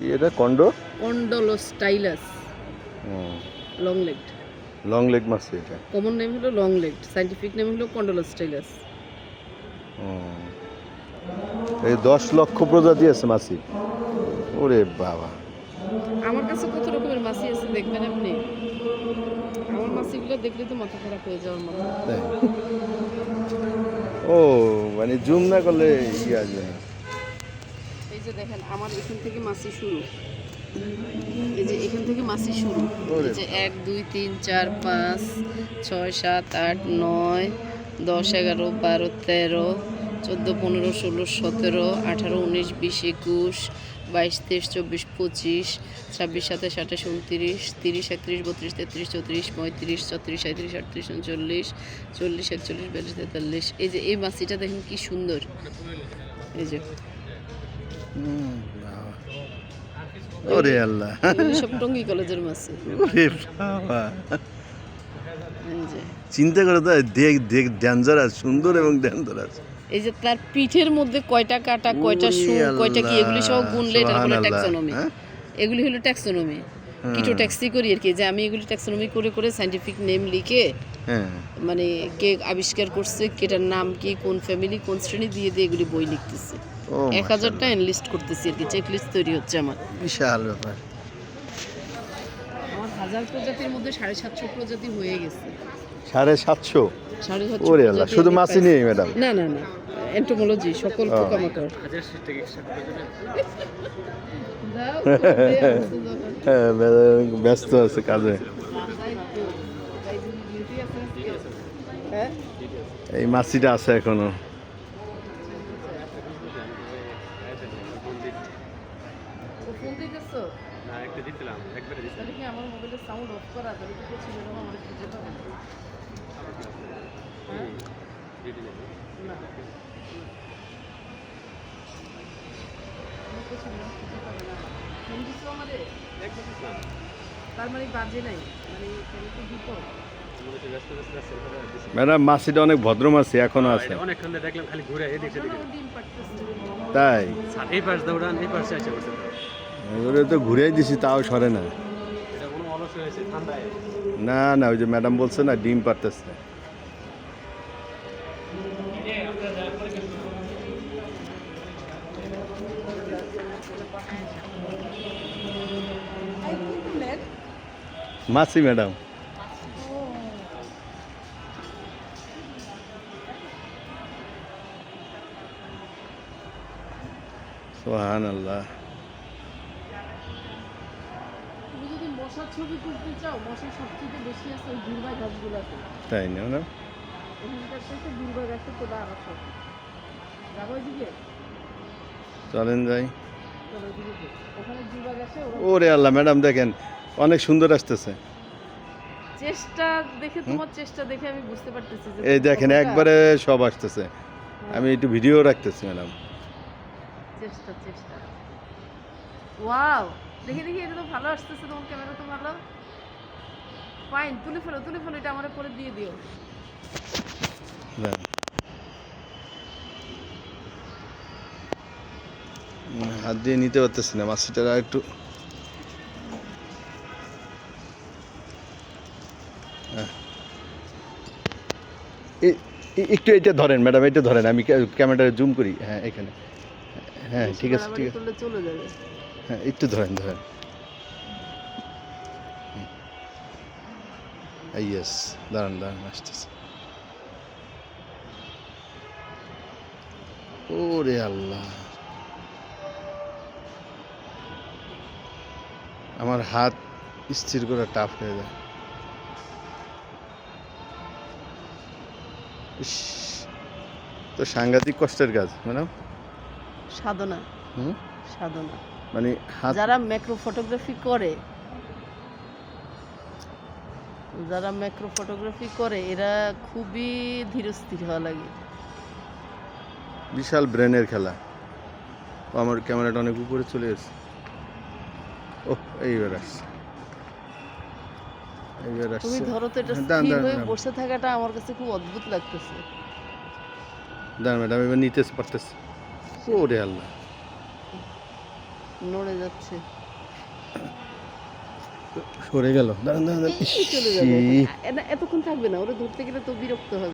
কি এটা? কন্ডো কন্ডোলোস্টাইলাস লং লেগড লং লেগ মাছ এটা। কমন নেম হলো লং লেগড সাইন্টিফিক নেম হলো কন্ডোলোস্টাইলাস ও। এই দশ লক্ষ প্রজাতি আছে মাছি। ওরে বাবা। আমার কাছে কত রকমের মাছি আছে দেখবেন আপনি? আমার মাছিগুলো দেখলে তো মাথা খারাপ হয়ে যাওয়ার মতো। ও মানে জুম না করলে ইয়ে আসবে না। যে দেখেন, আমার এখান থেকে মাছি শুরু। এই যে এখান থেকে মাছি শুরু। এই যে এক, দুই, তিন, চার, পাঁচ, ছয়, সাত, আট, নয়, দশ, এগারো, বারো, তেরো, চোদ্দ, পনেরো, ষোলো, সতেরো, আঠারো, উনিশ, বিশ, একুশ, বাইশ, তেইশ, চব্বিশ, পঁচিশ, ছাব্বিশ, সাতাশ, আঠাশ, উনত্রিশ, তিরিশ, একত্রিশ, বত্রিশ, তেত্রিশ, চৌত্রিশ, পঁয়ত্রিশ, ছত্রিশ সাঁত্রিশ আটত্রিশ, উনচল্লিশ, চল্লিশ, একচল্লিশ, বিয়াল্লিশ, তেতাল্লিশ। এই যে এই মাছিটা দেখেন কি সুন্দর। এই যে। ওরে আল্লাহ। সব টঙ্গী কলেজের মাছি। ওরে বাবা। চিন্তা করে তো দেখ দেখ ডেঞ্জারাস সুন্দর এবং ডেঞ্জারাস এই যে তার পিঠের মধ্যে কয়টা কাটা কয়টা সুর কয়টা কি এগুলি সব গুনলে এটা হলো ট্যাক্সোনমি? এগুলি হলো ট্যাক্সোনমি। কিটো ট্যাক্সি করি আর কি যে আমি এগুলি ট্যাক্সোনমি করে করে সাইন্টিফিক নেম লিখে হ্যাঁ। মানে কে আবিষ্কার করছে কেটার নাম কি কোন ফ্যামিলি কোন শ্রেণি দিয়ে দিয়ে এগুলি বই লিখতেছি। এক হাজারটা এনলিস্ট করতেছি আর কি চেক লিস্ট তৈরি হচ্ছে আমার। বিশাল ব্যাপার। আমার হাজার প্রজাতির মধ্যে সাড়ে সাতশো প্রজাতি হয়ে গেছে। সাড়ে সাতশো? ওরে আল্লাহ শুধু মাছই পাইছি। নেই ম্যাডাম না না না এন্টোমোলজি সকল পোকামাকড়। হ্যাঁ ব্যস্ত আছে কাজে। হ্যাঁ? এই মাছিটা আছে এখনও। ফোন দিতেছো? তাহলে কি আমার মোবাইলের সাউন্ড অফ করা তাহলে কি করছি এরকম আমার খুঁজে পাবে না হ্যাঁ? না। আমার করছি এরকম খুঁজে পাবে না। ফোন দিছো আমারে? তার মানে বাজে নাই মানে বিপদ ম্যাডাম মাছিটা অনেক ভদ্র মাছি এখনও আছে। অনেকক্ষণ দেখলাম খালি ঘুরে। তাই? এই পাশ দৌড়ান এই পাশে আসে ওরে তো ঘুরেই দিছি তাও সরে না। না না ওই যে ম্যাডাম বলছে না ডিম পারতেছে মাসি ম্যাডাম। সোহান আল্লাহ মশার ছবি তুলতে চাও? মশা সবচেয়ে বেশি আছে ওই দুর্বা গাছগুলোতে। তাই না এখানকার থেকে দুর্বা গাছে তো দাঁড় আছে। যাব ওইদিকে? চলেন যাই। চলো ওখানে দুর্বা গাছে ওরে আল্লাহ ম্যাডাম দেখেন অনেক সুন্দর আসতেছে। চেষ্টা দেখে তোমার চেষ্টা দেখে আমি বুঝতে পারতেছি এই দেখেন একবারে সব আসতেছে। হ্যাঁ, আমি একটু ভিডিও রাখতেছি ম্যাডাম। চেষ্টা চেষ্টা। ওয়াও! দেখে দেখি এটা তো ভালো আসতেছে তোমার ক্যামেরা তো ভালো? ফাইন তুলে ফেলো তুলে ফেলো এটা আমার পরে দিয়ে দিও। হাত দিয়ে নিতে পারতেছি না মাছটা একটু হ্যাঁ। একটু এটা ধরেন ম্যাডাম এটা ধরেন আমি ক্যামেরাটা জুম করি। হ্যাঁ এখানে। হ্যাঁ ঠিক আছে ঠিক আছে। চলে যাবে। হ্যাঁ একটু ধরেন ধরেন। ইয়েস দাঁড়ান দাঁড়ান আসতেছে। ওরে আল্লাহ। আমার হাত স্থির করা টাফ হয়ে যায়। তো সাংঘাতিক কষ্টের কাজ ম্যাডাম সাধনা। হুম? সাধনা। মানে যারা ম্যাক্রো ফটোগ্রাফি করে যারা ম্যাক্রো ফটোগ্রাফি করে এরা খুবই ধীরস্থির হওয়া লাগে। বিশাল ব্রেনের খেলা। আমার ক্যামেরাটা অনেক উপরে চলে এসেছে ও এইবার আসছে। এইবার তুমি ধরো তো এটা হ্যাঁ, স্থির হয়ে বসে থাকাটা আমার কাছে খুব অদ্ভুত লাগতেছে। দাঁড়ান ম্যাডাম এবার নিতে পারতেছে। ওরে আল্লাহ। নড়ে যাচ্ছে। সরে গেল। দাঁড়ান দাঁড়ান। চলে যাবে। এতক্ষণ থাকবে না ওরা ধরতে গেলে তো বিরক্ত হবে।